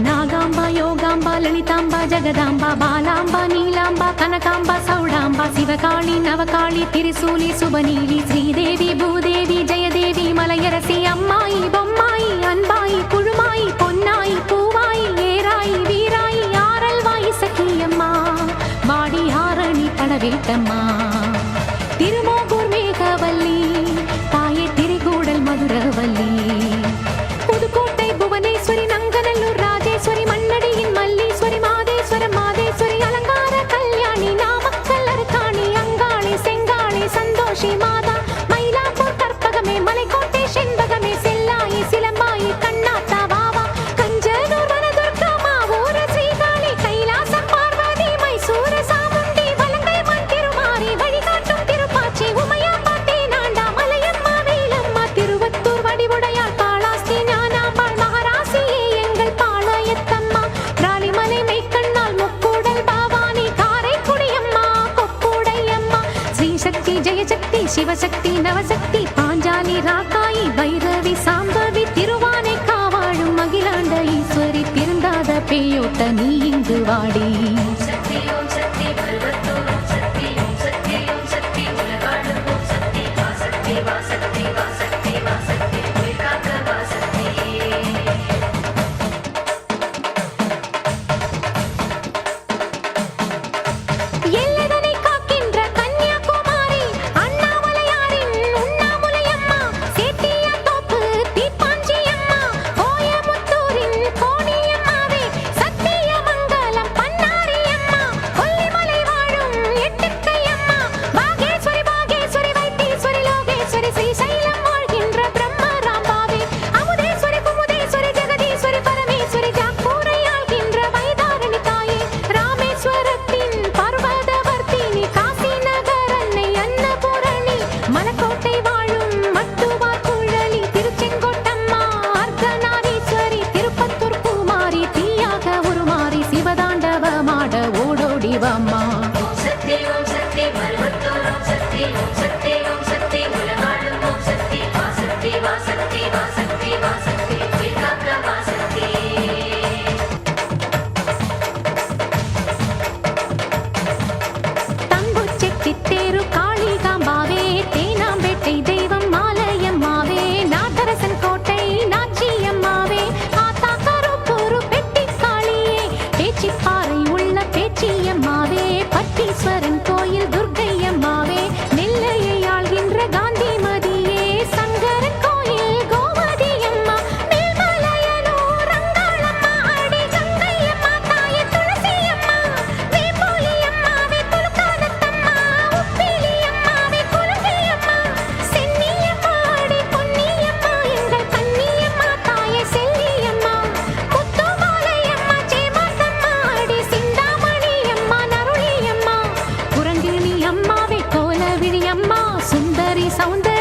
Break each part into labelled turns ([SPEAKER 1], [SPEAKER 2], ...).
[SPEAKER 1] நாகாம்பா யோகாம்பா லலிதாம்பா ஜெகதாம்பா பாலாம்பா நீலாம்பா கனகாம்பா சௌடாம்பா சிவகாளி நவகாளி திரிசூலி சுபநீலி ஸ்ரீதேவி பூதேவி ஜெயதேவி மலையரசி அம்மாயி பொம்மாயி அன்பாயி குழுமாயி பொன்னாயி பூவாயி ஏராயி வீராயி ஆரல்வாயி சக்கியம்மா வாடி ஆரணி படவேட்டம்மா. நவசக்தி நவசக்தி பாஞ்சாலி ராக்காயி வைரவி சாம்பவி திருவானை காவாழும் மகிழாண்ட ஈஸ்வரி திருந்தாத பேயோட்ட நீ இங்கு வாடி
[SPEAKER 2] சக்தி வாசக்தி Vamos. சௌந்தரி சௌந்தரி.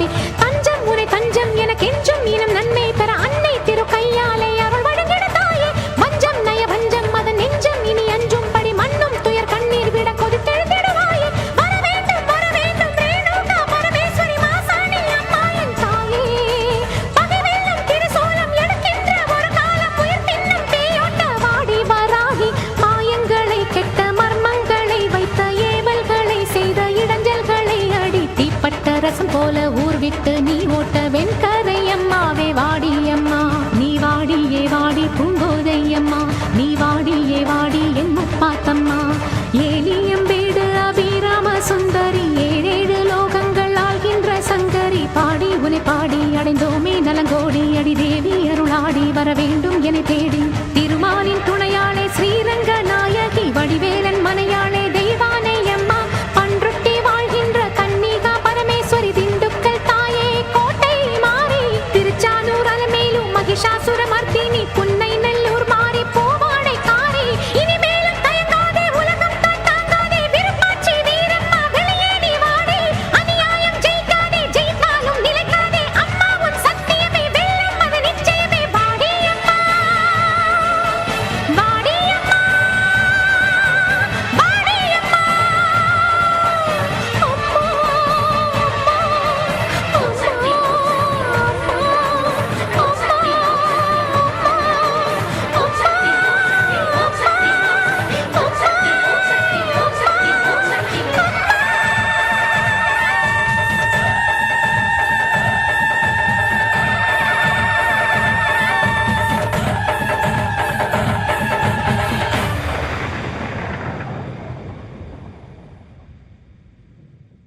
[SPEAKER 2] பாடி. தஞ்சம் உரை தஞ்சம் என
[SPEAKER 1] கெஞ்சம் இனம் நன்மை பெற அன்னை திரு கையாலே அருள் வழங்கிட தாயே. மஞ்சம் நய பஞ்சம் அதன் நெஞ்சம் இனி அஞ்சும் படி மண்ணும் துயர் கண்ணீர் விட கொதித்தெழுதிடுவாயே வர வேண்டும் வர வேண்டும் ரேணுகா பரமேஸ்வரி மாசாணி அம்மா தாயே.
[SPEAKER 2] பகை வெள்ளம் திருசோளம் எடுக்கின்ற ஒரு காலம் உயிர்
[SPEAKER 1] தின்னும் தீயோட்ட வாடி வராகி. மாயங்களை கெட்ட மர்மங்களை வைத்த ஏவல்களை செய்த இடஞ்சல்களை அடி தீப்பட்ட ரசம் போல